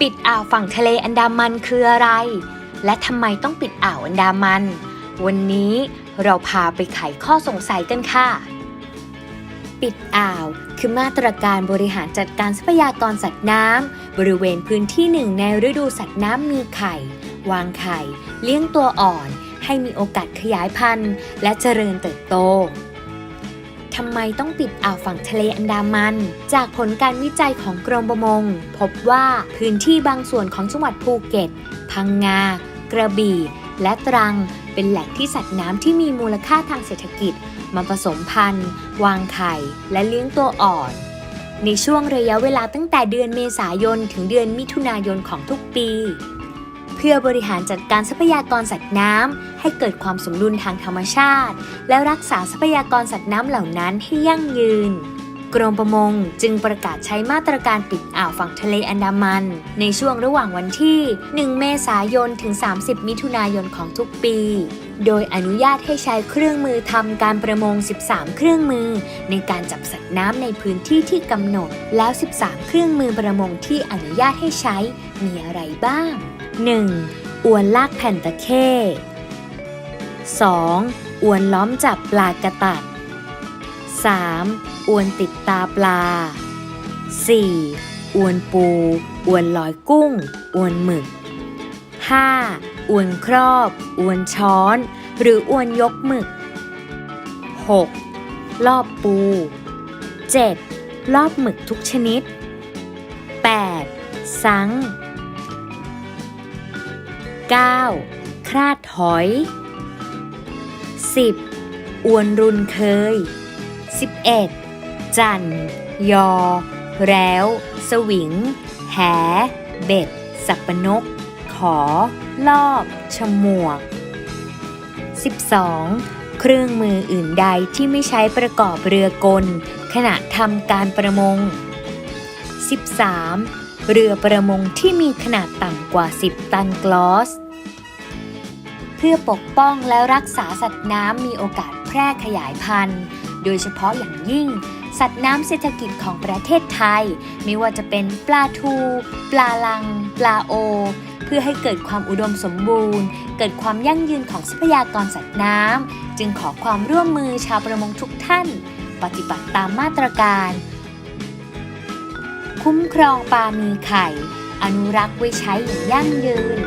ปิดอ่าวฝั่งทะเลอันดามันคืออะไร และทำไมต้องปิดอ่าวอันดามัน วันนี้เราพาไปไขข้อสงสัยกันค่ะ ปิดอ่าว คือมาตรการบริหารจัดการทรัพยากรสัตว์น้ำบริเวณพื้นที่หนึ่งในฤดูสัตว์น้ำมีไข่ วางไข่ เลี้ยงตัวอ่อน ให้มีโอกาสขยายพันธุ์ และเจริญเติบโต ทำไมต้องปิดอ่าวฝั่งทะเลอันดามัน จากผลการวิจัยของกรมประมง พบว่าพื้นที่บางส่วนของจังหวัดภูเก็ต พังงา กระบี่ และตรัง เป็นแหล่งที่สัตว์น้ำที่มีมูลค่าทางเศรษฐกิจ มาผสมพันธุ์ วางไข่ และเลี้ยงตัวอ่อน ในช่วงระยะเวลาตั้งแต่เดือนเมษายนถึงเดือนมิถุนายนของทุกปี พื่อบริหารจัดการทรัพยากรสัตว์น้ำให้เกิดความสมดุลทางธรรมชาติ และรักษาทรัพยากรสัตว์น้ำเหล่านั้นให้ยั่งยืน กรมประมงจึงประกาศใช้มาตรการปิดอ่าวฝั่งทะเลอันดามัน ในช่วงระหว่างวันที่ 1 เมษายน ถึง 30 มิถุนายนของทุกปี โดยอนุญาตให้ใช้เครื่องมือทำการประมง 13 เครื่องมือ ในการจับสัตว์น้ำในพื้นที่ที่กำหนด แล้ว 13 เครื่องมือประมงที่อนุญาตให้ใช้มีอะไรบ้าง 1. อวนลากแผ่นตะเข้ 2. อวนล้อมจับปลากระตัด 3. อวนติดตาปลา 4. อวนปู อวนลอยกุ้ง อวนหมึก 5. อวนครอบ อวนช้อน หรืออวนยกหมึก 6. รอบปู 7. รอบหมึกทุกชนิด 8. สัง 9. คราดหอย 10. อวนรุนเคย 11. จัน ยอ แล้ว สวิง แห เบ็ด สับปนก ขอ ลอบ ฉมวก 12. เครื่องมืออื่นใดที่ไม่ใช้ประกอบเรือกล ขณะทำการประมง 13. เรือประมงที่มีขนาดต่ำกว่า 10 ตันกลอส เพื่อปกป้องและรักษาสัตว์น้ำมีโอกาสแพร่ขยายพันธุ์ โดยเฉพาะอย่างยิ่ง สัตว์น้ำเศรษฐกิจของประเทศไทย ไม่ว่าจะเป็นปลาทู ปลาลัง ปลาโอ เพื่อให้เกิดความอุดมสมบูรณ์ เกิดความยั่งยืนของทรัพยากรสัตว์น้ำจึงขอความร่วมมือชาวประมงทุกท่าน ปฏิบัติตามมาตรการ คุ้มครองปลามีไข่ อนุรักษ์ไว้ใช้อย่างยั่งยืน